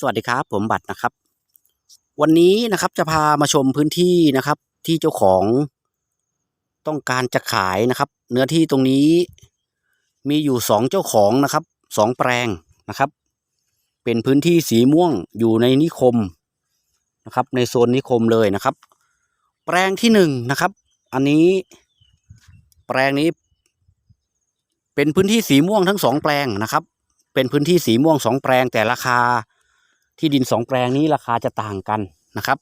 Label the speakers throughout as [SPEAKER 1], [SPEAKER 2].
[SPEAKER 1] สวัสดีครับ ผมบัตรนะครับ วันนี้นะครับจะพามาชมพื้นที่นะครับ ที่เจ้าของต้องการจะขายนะครับ เนื้อที่ตรงนี้มีอยู่สองเจ้าของนะครับสองแปลงนะครับ เป็นพื้นที่สีม่วงอยู่ในนิคมนะครับ ในโซนนิคมเลยนะครับ แปลงที่หนึ่งนะครับ อันนี้แปลงนี้ เป็นพื้นที่สีม่วงทั้งสองแปลงนะครับ เป็นพื้นที่สีม่วงสองแปลงแต่ราคา ที่ดินสองแปลงนี้ราคาจะต่างกันนะครับ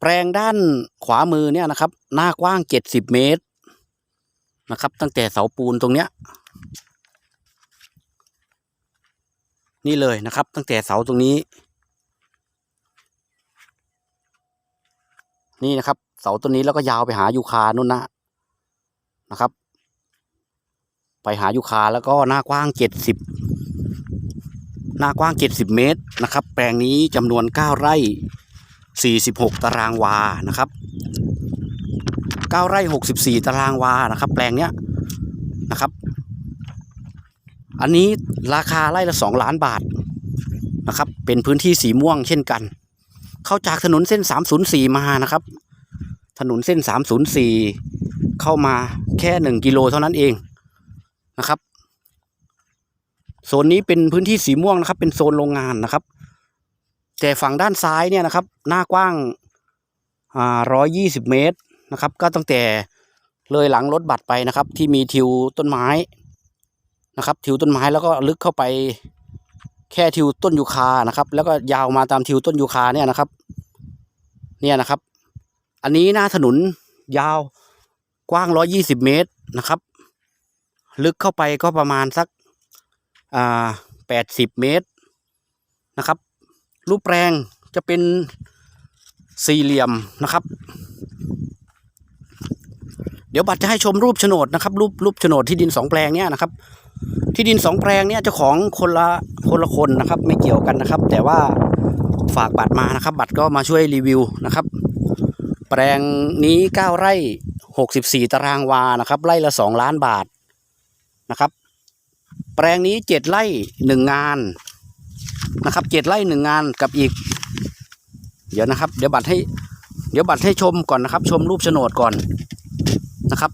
[SPEAKER 1] แปลงด้านขวามือเนี่ยนะครับ หน้ากว้างเจ็ดสิบเมตรนะครับ ตั้งแต่เสาปูนตรงเนี้ย นี่เลยนะครับ ตั้งแต่เสาตรงนี้ นี่นะครับ เสาต้นนี้แล้วก็ยาวไปหายูคานู่นนะนะครับ ไปหายูคาแล้วก็หน้ากว้างเจ็ดสิบ หน้ากว้าง 70 เมตรนะครับ แปลงนี้จำนวน 9 ไร่ 46 ตารางวานะครับ 9 ไร่ 64 ตารางวานะครับ แปลงเนี้ยนะครับ อันนี้ราคาไร่ละ 2 ล้านบาทนะครับ เป็นพื้นที่สีม่วงเช่นกัน เข้าจากถนนเส้น 304 มานะครับ ถนนเส้น 304 เข้ามาแค่ 1 กิโลเท่านั้นเองนะครับ โซนนี้เป็นพื้นที่สีม่วงนะครับ เป็นโซนโรงงานนะครับ แต่ฝั่งด้านซ้ายเนี่ยนะครับ หน้ากว้างอ่าร้อยยี่สิบเมตรนะครับ ก็ตั้งแต่เลยหลังรถบัตรไปนะครับ ที่มีทิวต้นไม้นะครับ ทิวต้นไม้แล้วก็ลึกเข้าไปแค่ทิวต้นยูคานะครับ แล้วก็ยาวมาตามทิวต้นยูคาเนี่ยนะครับ เนี่ยนะครับ อันนี้หน้าถนนยาวกว้างร้อยี่สิบเมตรนะครับ ลึกเข้าไปก็ประมาณสัก อ่าแปดสิบเมตรนะครับ รูปแปลงจะเป็นสี่เหลี่ยมนะครับ เดี๋ยวบัตรจะให้ชมรูปโฉนดนะครับ รูปรูปโฉนดที่ดินสองแปลงเนี้ยนะครับ ที่ดินสองแปลงเนี้ยเจ้าของคนละคนละคนนะครับ ไม่เกี่ยวกันนะครับ แต่ว่าฝากบัตรมานะครับ บัตรก็มาช่วยรีวิวนะครับ แปลงนี้เก้าไร่หกสิบี่ตารางวานะครับ ไร่ละสองล้านบาทนะครับ แปลงนี้เจ็ดไร่หนึ่งงานนะครับเจ็ดไร่หนึ่งงานกับอีก เดี๋ยวนะครับ เดี๋ยวบัตรให้ เดี๋ยวบัตรให้ชมก่อนนะครับ ชมรูปโฉนดก่อนนะครับ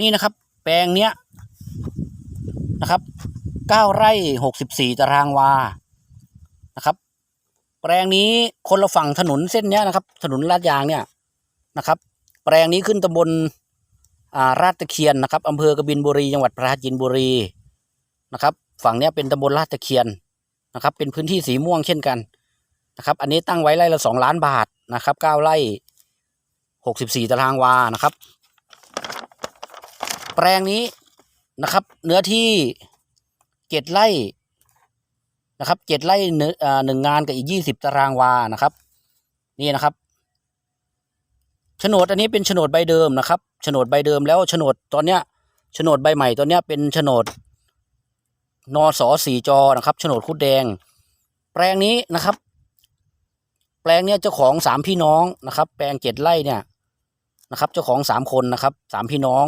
[SPEAKER 1] นี่นะครับ แปลงเนี้ยนะครับเก้าไร่หกสิบสี่ตารางวานะครับ แปลงนี้คนละฝั่งถนนเส้นเนี้ยนะครับ ถนนลาดยางเนี่ย นะครับ แปลงนี้ขึ้นตำบลาราชตะเคียนนะครับอำเภอกบินบุรีจังหวัดปราจีนบุรีนะครับ ฝั่งนี้เป็นตำบลราชตะเคียนนะครับ เป็นพื้นที่สีม่วงเช่นกันนะครับ อันนี้ตั้งไว้ไร่ละสองล้านบาทนะครับเก้าไร่หกสิบสี่ตารางวานะครับ แปลงนี้นะครับ เนื้อที่เจ็ดไร่นะครับเจ็ดไร่เนอหนึ่งงานกับอีกยี่สิบตารางวานะครับ นี่นะครับ โฉนดอันนี้เป็นโฉนดใบเดิมนะครับโฉนดใบเดิมแล้วโฉนดตอนเนี้ยโฉนดใบใหม่ตอนเนี้ยเป็นโฉนดนอสสี่จอนะครับโฉนดคุดแดง แปลงนี้นะครับ แปลงเนี้ยเจ้าของสามพี่น้องนะครับ แปลงเจ็ดไร่เนี่ยนะครับ เจ้าของสามคนนะครับสามพี่น้อง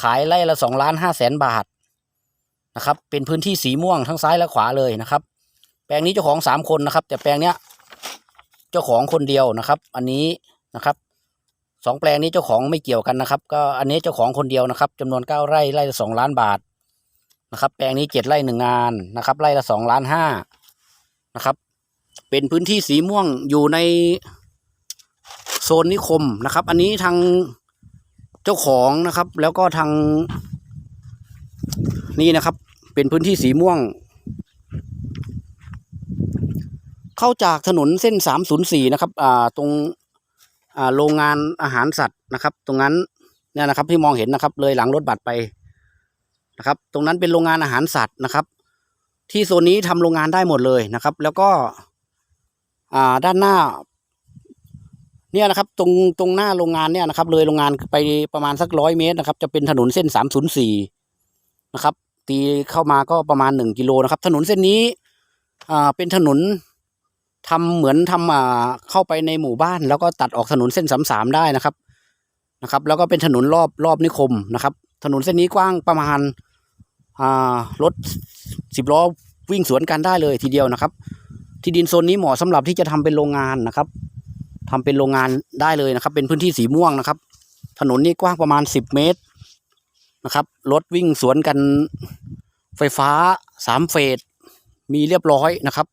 [SPEAKER 1] ขายไร่ละสองล้านห้าแสนบาทนะครับ เป็นพื้นที่สีม่วงทั้งซ้ายและขวาเลยนะครับ แปลงนี้เจ้าของสามคนนะครับ แต่แปลงเนี้ยเจ้าของคนเดียวนะครับ อันนี้นะครับ สองแปลงนี้เจ้าของไม่เกี่ยวกันนะครับ ก็อันนี้เจ้าของคนเดียวนะครับจำนวนเก้าไร่ไร่ละสองล้านบาทนะครับ แปลงนี้เจ็ดไร่หนึ่งงานนะครับ ไร่ละสองล้านห้านะครับ เป็นพื้นที่สีม่วงอยู่ในโซนนิคมนะครับ อันนี้ทางเจ้าของนะครับ แล้วก็ทางนี่นะครับ เป็นพื้นที่สีม่วง เข้าจากถนนเส้นสามศูนย์สี่นะครับ อ่า ตรง โรงงานอาหารสัตว์นะครับ ตรงนั้นเนี่ยนะครับที่มองเห็นนะครับ เลยหลังรถบัตรไปนะครับ ตรงนั้นเป็นโรงงานอาหารสัตว์นะครับ ที่โซนนี้ทำโรงงานได้หมดเลยนะครับ แล้วก็ด้านหน้า เนี่ยนะครับ ตรงตรงหน้าโรงงานเนี่ยนะครับ เลยโรงงานไปประมาณสักร้อยเมตรนะครับ จะเป็นถนนเส้นสามศูนย์สี่นะครับ ตีเข้ามาก็ประมาณหนึ่งกิโลนะครับ ถนนเส้นนี้เป็นถนน ทำเหมือนทำอ่าเข้าไปในหมู่บ้าน แล้วก็ตัดออกถนนเส้นสามสามได้นะครับนะครับ แล้วก็เป็นถนนรอบรอบนิคมนะครับ ถนนเส้นนี้กว้างประมาณอ่ารถสิบล้อวิ่งสวนกันได้เลยทีเดียวนะครับ ที่ดินโซนนี้เหมาะสำหรับที่จะทำเป็นโรงงานนะครับทำเป็นโรงงานได้เลยนะครับ เป็นพื้นที่สีม่วงนะครับ ถนนนี้กว้างประมาณสิบเมตรนะครับรถวิ่งสวนกันไฟฟ้าสามเฟสมีเรียบร้อยนะครับ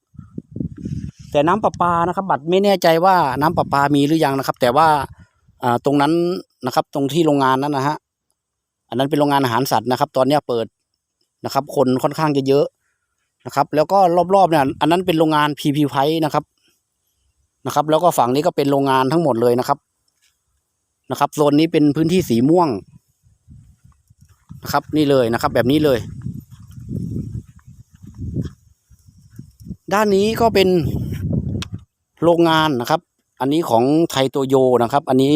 [SPEAKER 1] แต่น้ำประปานะครับ บัตรไม่แน่ใจว่าน้ำประปามีหรือยังนะครับ แต่ว่าตรงนั้นนะครับ ตรงที่โรงงานนั้นนะฮะอันนั้นเป็นโรงงานอาหารสัตว์นะครับ ตอนเนี้เปิดนะครับ คนค่อนข้างจะเยอะนะครับ แล้วก็รอบๆเนี่ย อันนั้นเป็นโรงงานพีพีไพนะครับนะครับ แล้วก็ฝั่งนี้ก็เป็นโรงงานทั้งหมดเลยนะครับนะครับโซนนี้เป็นพื้นที่สีม่วงนะครับ นี่เลยนะครับ แบบนี้เลย ด้านนี้ก็เป็นโรงงานนะครับ อันนี้ของไทยโตโยนะครับ อันนี้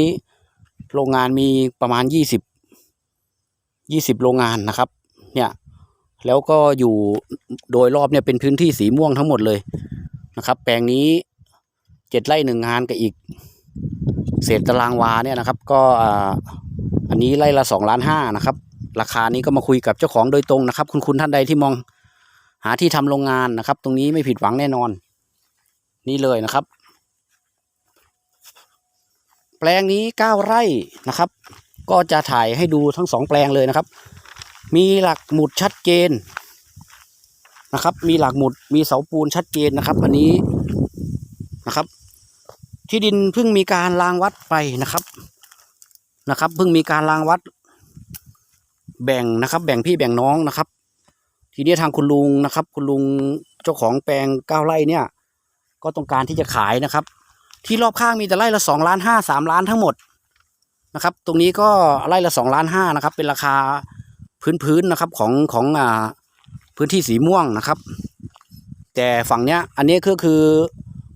[SPEAKER 1] โรงงานมีประมาณยี่สิบยี่สิบโรงงานนะครับ เนี่ย แล้วก็อยู่โดยรอบเนี่ยเป็นพื้นที่สีม่วงทั้งหมดเลยนะครับ แปลงนี้เจ็ดไร่หนึ่งงานกับอีก เศษตารางวาเนี่ยนะครับ ก็อันนี้ไร่ละสองล้านห้านะครับ ราคานี้ก็มาคุยกับเจ้าของโดยตรงนะครับ คุณคุณท่านใดที่มอง หาที่ทำโรงงานนะครับ ตรงนี้ไม่ผิดหวังแน่นอน นี่เลยนะครับ แปลงนี้เก้าไร่นะครับ ก็จะถ่ายให้ดูทั้งสองแปลงเลยนะครับ มีหลักหมุดชัดเจนนะครับ มีหลักหมุดมีเสาปูนชัดเจนนะครับ อันนี้นะครับ ที่ดินเพิ่งมีการรางวัดไปนะครับนะครับ เพิ่งมีการรางวัด แบ่งนะครับ แบ่งพี่แบ่งน้องนะครับ ทีนี้ทางคุณลุงนะครับ คุณลุงเจ้าของแปลงเก้าไร่เนี่ย ก็ต้องการที่จะขายนะครับ ที่รอบข้างมีแต่ไร่ละสองล้านห้าสามล้านทั้งหมดนะครับ ตรงนี้ก็ไร่ละสองล้านห้านะครับ เป็นราคาพื้นๆนะครับของของอ่าพื้นที่สีม่วงนะครับ แต่ฝั่งเนี้ย อันนี้ก็คือ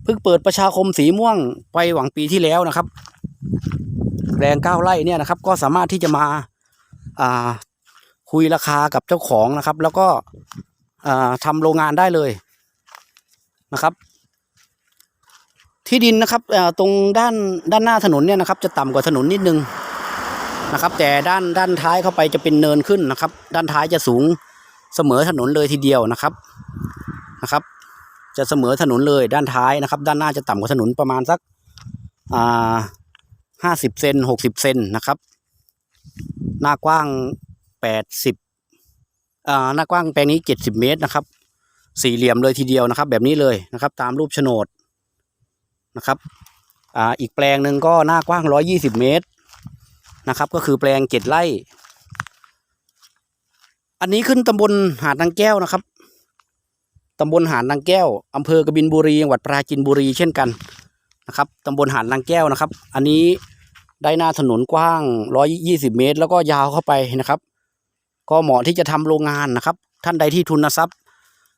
[SPEAKER 1] เพิ่งเปิดประชาคมสีม่วงไปหวังปีที่แล้วนะครับแปลงเก้าไร่เนี่ยนะครับ ก็สามารถที่จะมาอ่า คุยราคากับเจ้าของนะครับ แล้วก็ทำโรงงานได้เลยนะครับ ที่ดินนะครับตรงด้านด้านหน้าถนนเนี่ยนะครับ จะต่ำกว่าถนนนิดนึงนะครับ แต่ด้านด้านท้ายเข้าไปจะเป็นเนินขึ้นนะครับ ด้านท้ายจะสูงเสมอถนนเลยทีเดียวนะครับนะครับ จะเสมอถนนเลยด้านท้ายนะครับ ด้านหน้าจะต่ำกว่าถนนประมาณสักอ่าห้าสิบเซนหกสิบเซนนะครับ หน้ากว้าง แปดสิบอ่าหน้ากว้างแปลงนี้เจ็ดสิบเมตรนะครับ สี่เหลี่ยมเลยทีเดียวนะครับ แบบนี้เลยนะครับ ตามรูปโฉนดนะครับอ่าอีกแปลงหนึ่งก็หน้ากว้างร้อยี่สิบเมตรนะครับ ก็คือแปลงเจ็ดไร่ อันนี้ขึ้นตำบลหาดนางแก้วนะครับตำบลหาดนางแก้วอำเภอกบินบุรีจังหวัดปราจีนบุรีเช่นกันนะครับตำบลหาดนางแก้วนะครับ อันนี้ได้หน้าถนนกว้างร้อยี่สิบเมตร แล้วก็ยาวเข้าไปนะครับ ก็เหมาะที่จะทำโรงงานนะครับ ท่านใดที่ทุนทรัพย์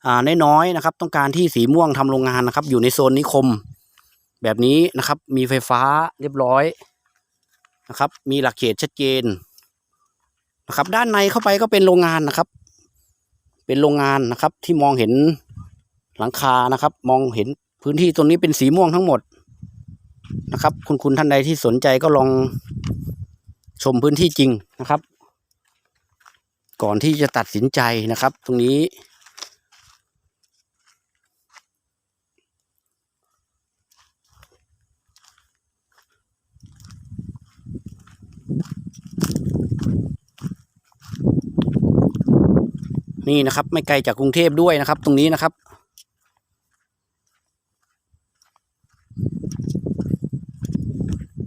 [SPEAKER 1] อ่าน้อยๆนะครับ ต้องการที่สีม่วงทำโรงงานนะครับ อยู่ในโซนนิคม แบบนี้นะครับ มีไฟฟ้าเรียบร้อยนะครับ มีหลักเขตชัดเจนนะครับ ด้านในเข้าไปก็เป็นโรงงานนะครับ เป็นโรงงานนะครับ ที่มองเห็นหลังคานะครับ มองเห็นพื้นที่ตรงนี้เป็นสีม่วงทั้งหมดนะครับ คุณคุณท่านใดที่สนใจก็ลองชมพื้นที่จริงนะครับ ก่อนที่จะตัดสินใจนะครับ ตรงนี้นี่นะครับ ไม่ไกลจากกรุงเทพด้วยนะครับ ตรงนี้นะครับ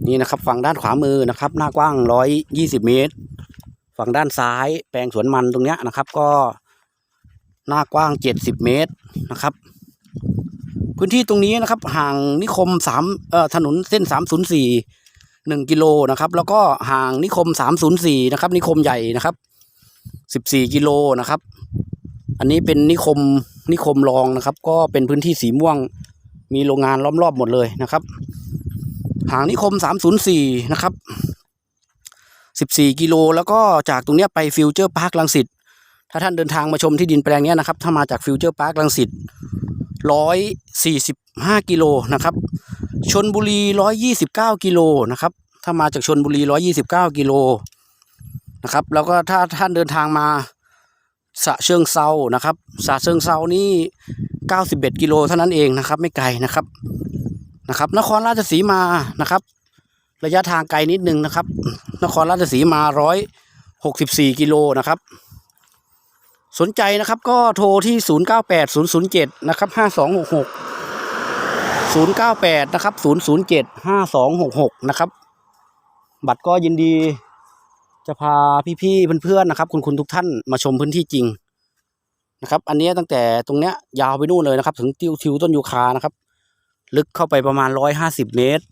[SPEAKER 1] นี่นะครับฝั่งด้านขวามือนะครับ หน้ากว้างร้อยยี่สิบเมตร ฝั่งด้านซ้ายแปลงสวนมันตรงเนี้ยนะครับ ก็หน้ากว้างเจ็ดสิบเมตรนะครับ พื้นที่ตรงนี้นะครับ ห่างนิคมสามเอ่อถนนเส้นสามศูนย์สี่หนึ่งกิโลนะครับ แล้วก็ห่างนิคมสามศูนย์สี่นะครับ นิคมใหญ่นะครับสิบสี่กิโลนะครับ อันนี้เป็นนิคมนิคมรองนะครับ ก็เป็นพื้นที่สีม่วงมีโรงงานล้อมรอบหมดเลยนะครับ ห่างนิคมสามศูนย์สี่นะครับ สิบสี่กิโล แล้วก็จากตรงเนี้ยไปฟิวเจอร์พาร์คลังสิตถ้าท่านเดินทางมาชมที่ดินแปลงนี้นะครับ ถ้ามาจากฟิวเจอร์พาร์คลังสิตร้อยสี่สิบห้ากิโลนะครับชนบุรีร้อยยี่สิบเก้ากิโลนะครับ ถ้ามาจากชนบุรีร้อยี่สิบเก้ากิโลนะครับ แล้วก็ถ้าท่านเดินทางมาสะเชิงเซานะครับสะเชิงเซานี่เก้าสิบเอ็ดกิโลเท่านั้นเองนะครับ ไม่ไกลนะครับนะครับ นครราชสีมานะครับ ระยะทางไกลนิดนึงนะครับ นครราชสีมาร้อยหกสิบสี่กิโลนะครับ สนใจนะครับก็โทรที่ศูนย์เก้าแปดศูนย์ศูนย์เจ็ดนะครับห้าสองหกหกศูนย์เก้าแปดนะครับศูนย์ศูนย์เจ็ดห้าสองหกหกนะครับ บัตรก็ยินดีจะพาพี่ๆเพื่อนๆนะครับ คุณคุณทุกท่านมาชมพื้นที่จริงนะครับ อันนี้ตั้งแต่ตรงเนี้ยยาวไปนู่นเลยนะครับ ถึงติวทิวต้นยูคานะครับ ลึกเข้าไปประมาณร้อยห้าสิบเมตร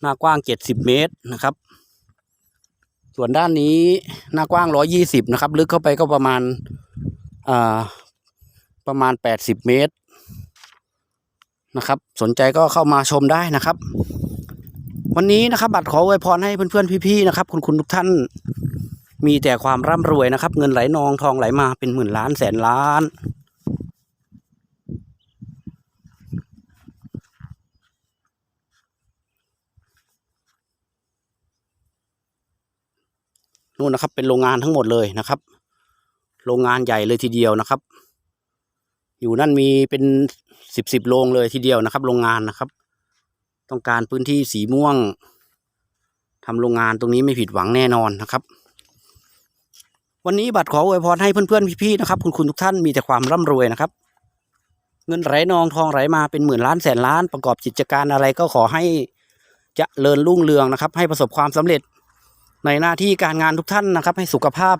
[SPEAKER 1] หน้ากว้างเจ็ดสิบเมตรนะครับ ส่วนด้านนี้หน้ากว้างร้อยี่สิบนะครับ ลึกเข้าไปก็ประมาณอ่าประมาณแปดสิบเมตรนะครับ สนใจก็เข้ามาชมได้นะครับ วันนี้นะครับ บัตรขออวยพรให้เพื่อนๆพี่ๆนะครับ คุณคุณทุกท่านมีแต่ความร่ำรวยนะครับ เงินไหลนองทองไหลมาเป็นหมื่นล้านแสนล้าน นู่นนะครับ เป็นโรงงานทั้งหมดเลยนะครับ โรงงานใหญ่เลยทีเดียวนะครับ อยู่นั่นมีเป็นสิบสิบโรงเลยทีเดียวนะครับ โรงงานนะครับ ต้องการพื้นที่สีม่วงทำโรงงานตรงนี้ไม่ผิดหวังแน่นอนนะครับ วันนี้บัตรขออวยพรให้เพื่อนๆพี่ๆนะครับ คุณคุณทุกท่านมีแต่ความร่ำรวยนะครับเงินไหลนองทองไหลมาเป็นหมื่นล้านแสนล้านประกอบกิจการอะไรก็ขอให้เจะเริญรุ่งเรืองนะครับ ให้ประสบความสำเร็จ ในหน้าที่การงานทุกท่านนะครับ ให้สุขภาพ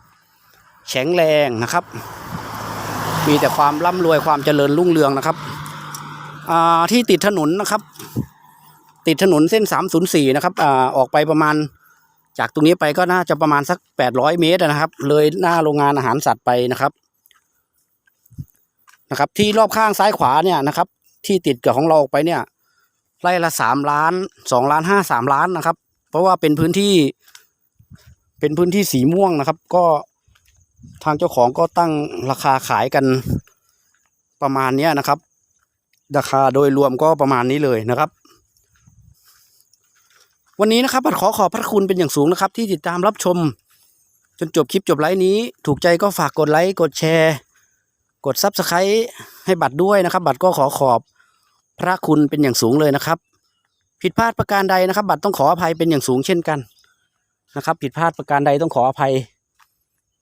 [SPEAKER 1] แข็งแรงนะครับ มีแต่ความร่ำรวยความเจริญรุ่งเรืองนะครับที่ติดถนนนะครับ ติดถนนเส้น 304 นะครับอออกไปประมาณจากตรงนี้ไปก็น่าจะประมาณสัก 800 เมตรนะครับ เลยหน้าโรงงานอาหารสัตว์ไปนะครับนะครับ ที่รอบข้างซ้ายขวาเนี่ยนะครับ ที่ติดกับของเราออกไปเนี่ยไร่ละสามล้านสองล้านห้าสามล้านนะครับ เพราะว่าเป็นพื้นที่ เป็นพื้นที่สีม่วงนะครับ ก็ทางเจ้าของก็ตั้งราคาขายกันประมาณนี้นะครับ ราคาโดยรวมก็ประมาณนี้เลยนะครับ วันนี้นะครับบัตรขอขอบพระคุณเป็นอย่างสูงนะครับ ที่ติดตามรับชม จนจบคลิปจบไลฟ์นี้ ถูกใจก็ฝากกดไลค์กดแชร์ กดซับสไครต์ให้บัตรด้วยนะครับ บัตรก็ขอขอบพระคุณเป็นอย่างสูงเลยนะครับ ผิดพลาดประการใดนะครับ บัตรต้องขออภัยเป็นอย่างสูงเช่นกัน นะครับ ผิดพลาดประการใดต้องขออภัย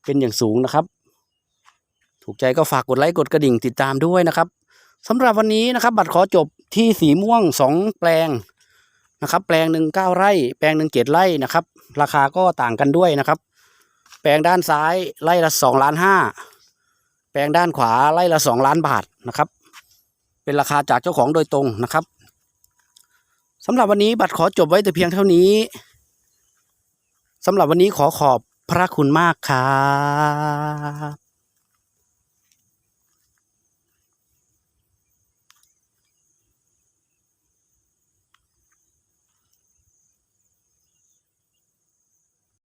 [SPEAKER 1] เป็นอย่างสูงนะครับ ถูกใจก็ฝากกดไลค์กดกระดิ่งติดตามด้วยนะครับสำหรับวันนี้นะครับ บัตรขอจบที่สีม่วงสองแปลงนะครับ แปลงหนึ่งเก้าไร่ แปลงหนึ่งเจ็ดไร่นะครับ ราคาก็ต่างกันด้วยนะครับ แปลงด้านซ้ายไร่ละสองล้านห้าแปลงด้านขวาไร่ละสองล้านบาทนะครับ เป็นราคาจากเจ้าของโดยตรงนะครับสำหรับวันนี้บัตรขอจบไว้แต่เพียงเท่านี้ สำหรับวันนี้ขอขอบพระคุณมากครับ